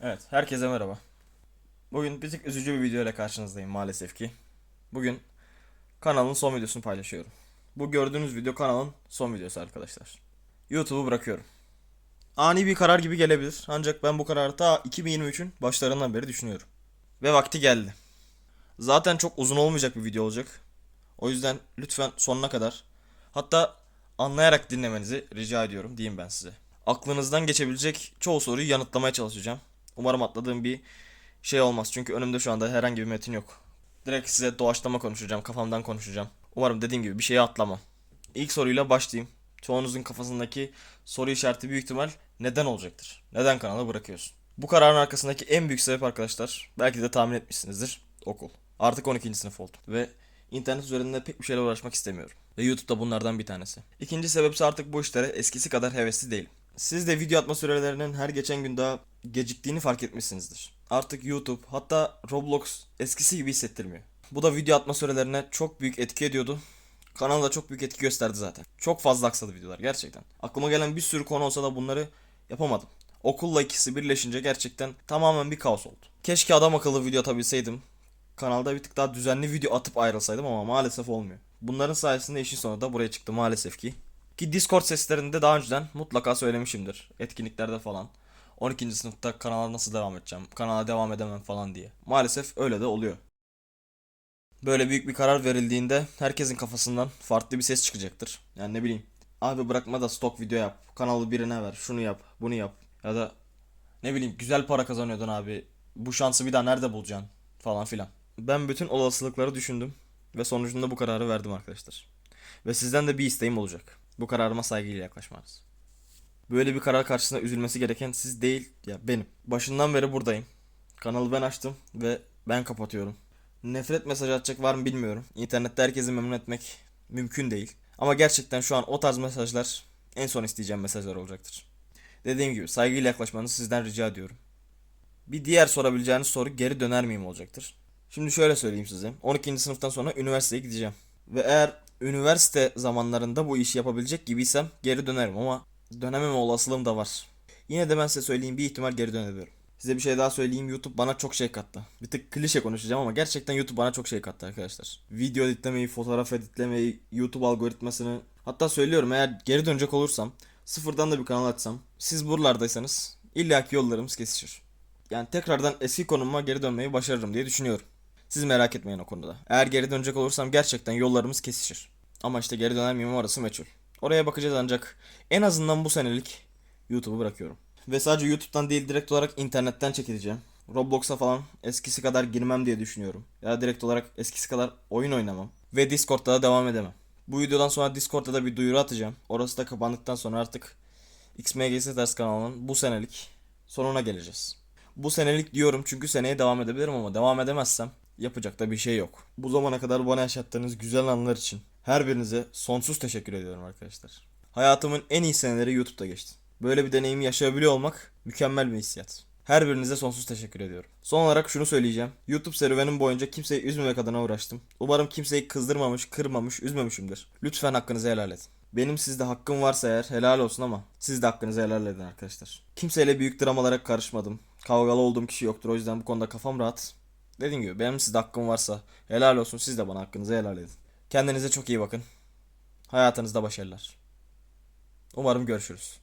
Evet, herkese merhaba. Bugün bir tık üzücü bir video ile karşınızdayım maalesef ki. Bugün kanalın son videosunu paylaşıyorum. Bu gördüğünüz video kanalın son videosu arkadaşlar. YouTube'u bırakıyorum. Ani bir karar gibi gelebilir ancak ben bu kararı ta 2023'ün başlarından beri düşünüyorum. Ve vakti geldi. Zaten çok uzun olmayacak bir video olacak. O yüzden lütfen sonuna kadar hatta anlayarak dinlemenizi rica ediyorum diyeyim ben size. Aklınızdan geçebilecek çoğu soruyu yanıtlamaya çalışacağım. Umarım atladığım bir şey olmaz. Çünkü önümde şu anda herhangi bir metin yok. Direkt size doğaçlama konuşacağım, kafamdan konuşacağım. Umarım dediğim gibi bir şeyi atlamam. İlk soruyla başlayayım. Çoğunuzun kafasındaki soru işareti büyük ihtimal neden olacaktır? Neden kanalı bırakıyorsun? Bu kararın arkasındaki en büyük sebep arkadaşlar, belki de tahmin etmişsinizdir, okul. Artık 12. sınıf oldum ve internet üzerinde pek bir şeyle uğraşmak istemiyorum. Ve YouTube da bunlardan bir tanesi. İkinci sebepse artık bu işlere eskisi kadar hevesli değilim. Siz de video atma sürelerinin her geçen gün daha geciktiğini fark etmişsinizdir. Artık YouTube hatta Roblox eskisi gibi hissettirmiyor. Bu da video atma sürelerine çok büyük etki ediyordu. Kanalda çok büyük etki gösterdi zaten. Çok fazla aksadı videolar gerçekten. Aklıma gelen bir sürü konu olsa da bunları yapamadım. Okulla ikisi birleşince gerçekten tamamen bir kaos oldu. Keşke adam akıllı video atabilseydim. Kanalda bir tık daha düzenli video atıp ayrılsaydım ama maalesef olmuyor. Bunların sayesinde işin sonu da buraya çıktı maalesef ki. Ki Discord seslerinde daha önceden mutlaka söylemişimdir. Etkinliklerde falan. 12. sınıfta kanala nasıl devam edeceğim, kanala devam edemem falan diye. Maalesef öyle de oluyor. Böyle büyük bir karar verildiğinde herkesin kafasından farklı bir ses çıkacaktır. Yani ne bileyim. Abi bırakma da stok video yap. Kanalı birine ver. Şunu yap. Bunu yap. Ya da ne bileyim güzel para kazanıyordun abi. Bu şansı bir daha nerede bulacaksın? Falan filan. Ben bütün olasılıkları düşündüm. Ve sonucunda bu kararı verdim arkadaşlar. Ve sizden de bir isteğim olacak. Bu kararıma saygıyla yaklaşmanız. Böyle bir karar karşısında üzülmesi gereken siz değil ya benim. Başından beri buradayım. Kanalı ben açtım ve ben kapatıyorum. Nefret mesajı atacak var mı bilmiyorum. İnternette herkesi memnun etmek mümkün değil. Ama gerçekten şu an o tarz mesajlar en son isteyeceğim mesajlar olacaktır. Dediğim gibi saygıyla yaklaşmanızı sizden rica ediyorum. Bir diğer sorabileceğiniz soru geri döner miyim olacaktır. Şimdi şöyle söyleyeyim size. 12. sınıftan sonra üniversiteye gideceğim. Ve eğer üniversite zamanlarında bu işi yapabilecek gibiysem geri dönerim ama dönememe olasılığım da var. Yine de ben size söyleyeyim bir ihtimal geri dönebilirim. Size bir şey daha söyleyeyim YouTube bana çok şey kattı. Bir tık klişe konuşacağım ama gerçekten YouTube bana çok şey kattı arkadaşlar. Video editlemeyi, fotoğraf editlemeyi, YouTube algoritmasını hatta söylüyorum eğer geri dönecek olursam sıfırdan da bir kanal açsam siz buralardaysanız illaki yollarımız kesişir. Yani tekrardan eski konuma geri dönmeyi başarırım diye düşünüyorum. Siz merak etmeyin o konuda. Eğer geri dönecek olursam gerçekten yollarımız kesişir. Ama işte geri döner miyim orası meçhul. Oraya bakacağız ancak en azından bu senelik YouTube'u bırakıyorum. Ve sadece YouTube'dan değil direkt olarak internetten çekileceğim. Roblox'a falan eskisi kadar girmem diye düşünüyorum. Ya direkt olarak eskisi kadar oyun oynamam. Ve Discord'da da devam edemem. Bu videodan sonra Discord'da da bir duyuru atacağım. Orası da kapandıktan sonra artık XMGS Ders kanalının bu senelik sonuna geleceğiz. Bu senelik diyorum çünkü seneye devam edebilirim ama devam edemezsem yapacak da bir şey yok. Bu zamana kadar bana yaşattığınız güzel anlar için her birinize sonsuz teşekkür ediyorum arkadaşlar. Hayatımın en iyi seneleri YouTube'da geçti. Böyle bir deneyimi yaşayabiliyor olmak mükemmel bir hissiyat. Her birinize sonsuz teşekkür ediyorum. Son olarak şunu söyleyeceğim. YouTube serüvenim boyunca kimseyi üzmemek adına uğraştım. Umarım kimseyi kızdırmamış, kırmamış, üzmemişimdir. Lütfen hakkınızı helal edin. Benim sizde hakkım varsa eğer helal olsun ama siz de hakkınızı helal edin arkadaşlar. Kimseyle büyük dramalara karışmadım. Kavgalı olduğum kişi yoktur o yüzden bu konuda kafam rahat. Dediğim gibi benim sizde hakkım varsa helal olsun siz de bana hakkınızı helal edin. Kendinize çok iyi bakın. Hayatınızda başarılar. Umarım görüşürüz.